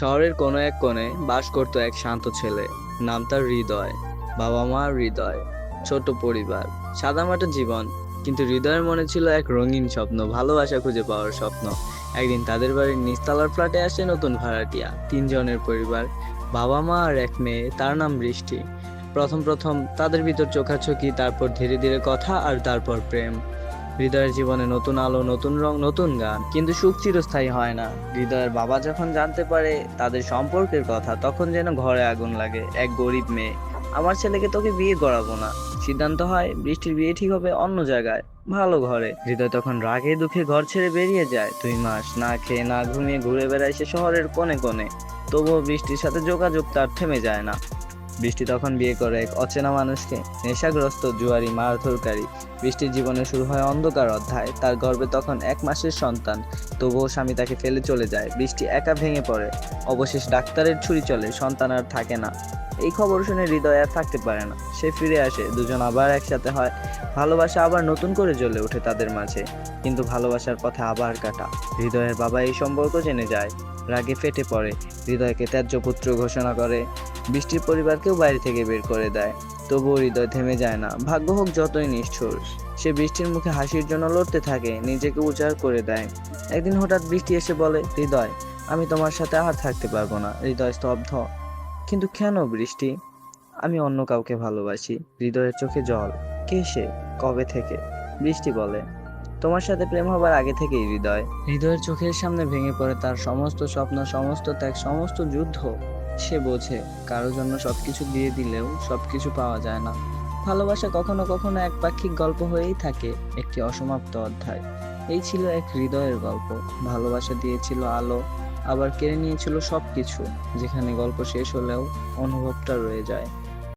শহরের কোনো এক কোণে বাস করত এক শান্ত ছেলে। নাম তার হৃদয়। বাবা মা হৃদয়। ছোট পরিবার। সাদামাটা জীবন। কিন্তু হৃদয়ের মনে ছিল এক রঙিন স্বপ্ন, ভালোবাসা খুঁজে পাওয়ার স্বপ্ন। একদিন তাদের বাড়ির নিচতলার ফ্ল্যাটে আসে নতুন ভাড়াটিয়া, তিনজনের পরিবার। বাবা মা আর এক মেয়ে, তার নাম বৃষ্টি। প্রথম প্রথম তাদের ভিতর চোখাচোখি, তারপর ধীরে ধীরে কথা আর তারপর প্রেম। হৃদয়ের জীবনে নতুন আলো, নতুন রং, নতুন গান। কিন্তু সুখ চিরস্থায়ী হয় না। হৃদয়ের বাবা যখন জানতে পারে তাদের সম্পর্কের কথা, তখন যেন ঘরে আগুন লাগে, এক গরিব মেয়ে। আমার ছেলেকে তোকে বিয়ে করাবো না। সিদ্ধান্ত হয়, বৃষ্টির বিয়ে ঠিক হবে অন্য জায়গায়, ভালো ঘরে। হৃদয় তখন রাগে দুঃখে ঘর ছেড়ে বেরিয়ে যায়। দুই মাস না খেয়ে, না ঘুমিয়ে ঘুরে বেড়ায় সে শহরের কোণে কোণে। তবুও বৃষ্টির সাথে যোগাযোগ তার থেমে যায় না। বৃষ্টি তখন বিয়ে করে এক অচেনা মানুষকে, নেশাগ্রস্ত, জুয়ারি, মারধরকারী। বৃষ্টির জীবনে শুরু হয় অন্ধকার অধ্যায়, তার গর্ভে তখন এক মাসের সন্তান। তবুও স্বামী তাকে ফেলে চলে যায়, বৃষ্টি একা ভেঙে পড়ে। অবশেষ ডাক্তারের ছুরি চলে, সন্তান আর থাকে না। এই খবর শুনে হৃদয় আর থাকতে পারে না। সে ফিরে আসে, দুজন আবার একসাথে হয়। ভালোবাসা আবার নতুন করে জ্বলে ওঠে তাদের মাঝে, কিন্তু ভালোবাসার পথে আবার কাটা। হৃদয়ের বাবা এই সম্পর্ক জেনে যায়, রাগে ফেটে পড়ে। হৃদয়কে ত্যায্য পুত্র ঘোষণা করে বৃষ্টির পরিবারকেও বাইরে থেকে বের করে দেয়। তবুও হৃদয় থেমে যায় না। ভাগ্য হোক যতই নিষ্ঠুর, সে বৃষ্টির মুখে হাসির জন্য লড়তে থাকে, নিজেকে উজাড় করে দেয়। একদিন হঠাৎ বৃষ্টি এসে বলে, হৃদয়, আমি তোমার সাথে আর থাকতে পারব না। হৃদয় স্তব্ধ। কিন্তু কেন বৃষ্টি? আমি অন্য কাউকে ভালোবাসি। হৃদয়ের চোখে জল। কে সে? কবে থেকে? বৃষ্টি বলে, তোমার সাথে প্রেম হবার আগে থেকেই, হৃদয়। হৃদয়ের চোখের সামনে ভেঙে পড়ে তার সমস্ত স্বপ্ন, সমস্ত ত্যাগ, সমস্ত যুদ্ধ। সে বোঝে, কারও জন্য সবকিছু দিয়ে দিলেও সবকিছু পাওয়া যায় না। ভালোবাসা কখনো কখনো এক পাক্ষিক গল্প হয়েই থাকে, একটি অসমাপ্ত অধ্যায়। এই ছিল এক হৃদয়ের গল্প। ভালোবাসা দিয়েছিল আলো, আবার কেড়ে নিয়েছিল সবকিছু, যেখানে গল্প শেষ হলেও অনুভবটা রয়ে যায়।